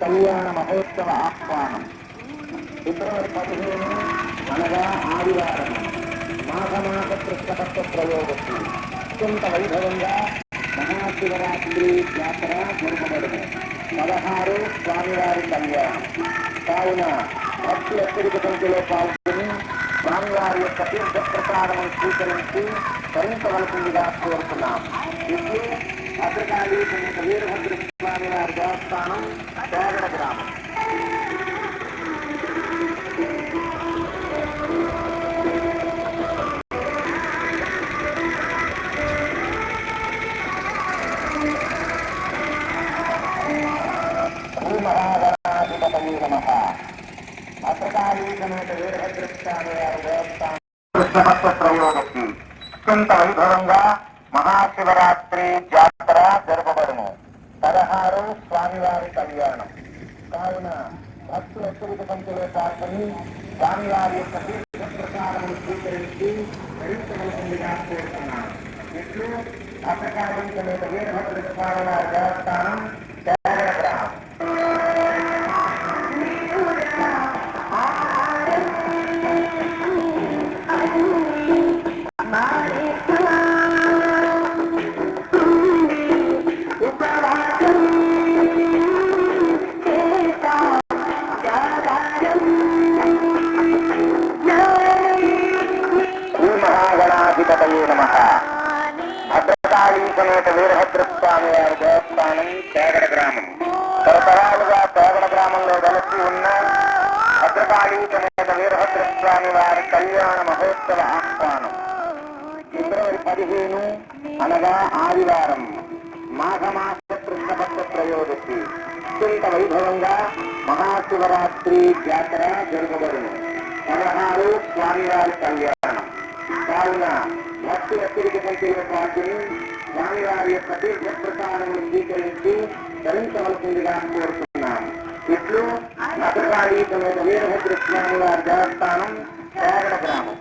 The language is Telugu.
కళ్యాణ మహోత్సవ ఆహ్వానం. ఫిబ్రవరి పదిహేను అనగా ఆదివారం. మాఘమాస కృష్ణపక్ష ప్రయోగకు అత్యంత వైభవంగా మహాశివరాత్రి జాతర జరపబడును పదహారు స్వామివారి కళ్యాణం. కావున భక్తుల అత్యధిక సంఖ్యలో పాల్గొని స్వామివారి యొక్క తీర్థ ప్రసారం స్వీకరించి భరించవలసిందిగా కోరుతున్నాం. ఇప్పుడు భద్రకాళి వీరభద్ర స్వామి స్థానం పేగడ గ్రామం. శ్రీమహాగణాధిపతయే అత్యంత వైభవంగా మహాశివరాత్రి జాతర జరపబడును. పదహారు స్వామివారి కళ్యాణం. కావున భక్తుల అత్యధిక సంఖ్యలో పాల్గొని స్వామివారి యొక్క తీర్థ ప్రసాదం స్వీకరించి ధరించవలసిందిగా కోరుతున్నాను. ఇట్లు అసకాలం సమేత వీరభద్ర స్వామి వారి దేవస్థానం తేగడ మహాగణాధిపతయే నమ. భద్రకాళీ సమేత వీరభద్ర స్వామి వారి దేవస్థానం తేగడ గ్రామం. తరతరాలుగా తేగడ గ్రామంలో వెలసి ఉన్న భద్రకాళీ సమేత వీరభద్ర స్వామి వారి కళ్యాణ మహోత్సవ ఆహ్వానం. ఫిబ్రవరి పదిహేను అనగా ఆదివారం. మాఘమాస కృష్ణపక్ష త్రయోదశి. అత్యంత వైభవంగా మహాశివరాత్రి జాతర జరగబడును పదహారు స్వామివారి కళ్యాణం. కావున భక్తుల అత్యధిక సంఖ్యలో పాల్గొని స్వామివారి యొక్క తీర్థ ప్రసాదములు స్వీకరించి ధరించవలసిందిగా కోరుతున్నాం ఇట్లు భద్రకాళీ సమేత వీరభద్ర స్వామి వారి దేవస్థానం తేగడ గ్రామం.